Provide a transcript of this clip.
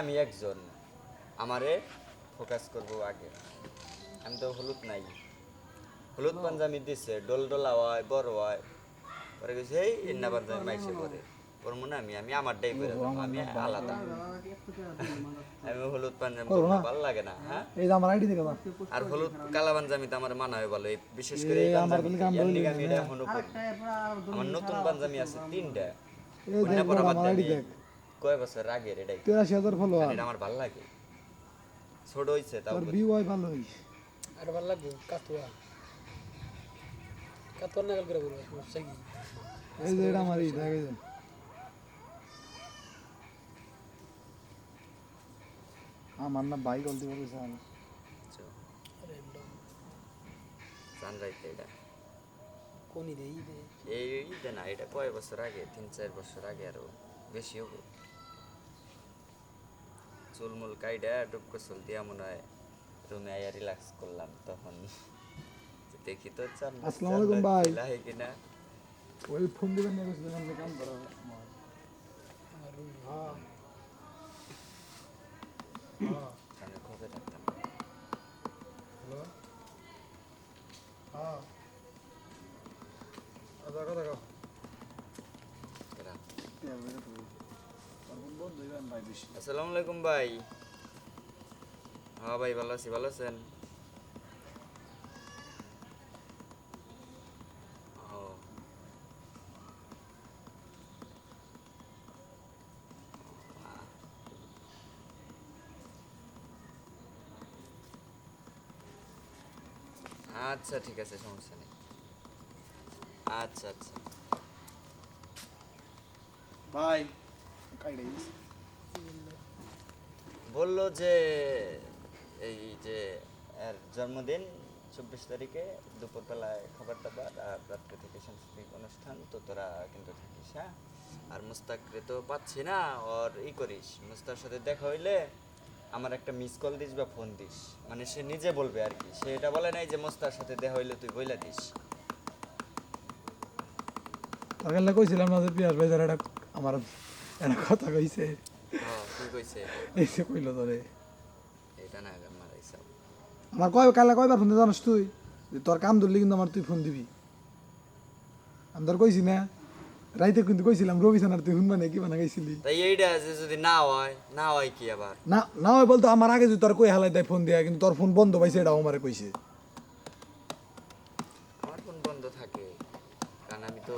আমি একজন আমারে ফোকাস করব আগে। আমি তো হলুদ নাই। হলুদ পাঞ্জাবি দিছে ডোল ডোলা হয় বড় হয় পরে গেছে এই ইন্না পাঞ্জাবি মাইসে পরে। ওর মনে আমি আমি আমারটাই করে আমি আলাদা। আমি হলুদ পাঞ্জাবি ভালো লাগে না হ্যাঁ? এই যে আমার আইডি দেখে আর হলুদ কালা পাঞ্জাবি তো আমার মানা হয় ভালো। এই বিশেষ করে এই আমার পাঞ্জাবি আমি এটা এখনও নতুন পাঞ্জাবি আছে তিনটা। এই অন্য পর আমার আমার দেখ। কয় বছর আগের এটাই? তিরাশি হাজার ফলোয়ার এটা আমার ভালো লাগে। ছোট হইছে তাও তোর ভিউ হয় ভালো হইস আর ভালো লাগবে কাতুয়া। কাতুয়ার নাগাল করে বলব সমস্যা কি এই যে এটা আমার ই দেখ এই আমার না বাইক গলতি করে স্যার এমডা এটা? কোনি দেই দে এই না এটা কয় বছর আগে? তিন চার বছর আগে আরও বেশি হব। চুলমুল কাইডা ডুব গোসল দিয়া মনে হয় রুমে আয়া রিল্যাক্স করলাম তখন। দেখি তো চান আসসালামু আলাইকুম ভাই। লাহে কিনা। ওই ফোন দিবেন না কিছু দোকানে কাম করো আর রুম হ্যাঁ। আমি খবর রাখতাম হ্যালো? হ্যাঁ। দেখো দেখো। বন্ধ হইবেন ভাই বেশি। আসসালামু আলাইকুম ভাই। হ্যাঁ ভাই ভালো আছি ভালো আছেন? আচ্ছা ঠিক আছে সমস্যা নেই। আচ্ছা আচ্ছা। ভাই কাইডে বলল যে এই যে এর জন্মদিন চব্বিশ তারিখে দুপুরবেলায় খাবার দাবার আর রাত্রে থেকে সাংস্কৃতিক অনুষ্ঠান তো তোরা কিন্তু থাকিস হ্যাঁ? আর মুস্তাকরে তো পাচ্ছি না ওর ই করিস মুস্তার সাথে দেখা হইলে আমার একটা মিস কল দিস বা ফোন দিস। মানে সে নিজে বলবে আর কি সে এটা বলে নাই যে মুস্তার সাথে দেখা হইলে তুই বইলা দিস। তোর কাছে কইছিলাম না যে পিয়াস ভাই যারা আমার কথা কইছে। কি কইলো এটা না আমার কয় কালা কয়বার ফোন তুই? তোর কাম কিন্তু আমার তুই ফোন দিবি। আমি তোর কইছি না। রাইতে কিন্তু কইছিলাম রবি সানার তুই হুনবা নাকি তাই এইটা যদি না হয় না হয় কি আবার? না না হয় বলতো আমার আগে যদি তোর কই হালাই দেয় ফোন দেয়া কিন্তু তোর ফোন বন্ধ পাইছে এটা আমারে কইছে। আমার ফোন বন্ধ থাকে কারণ আমি তো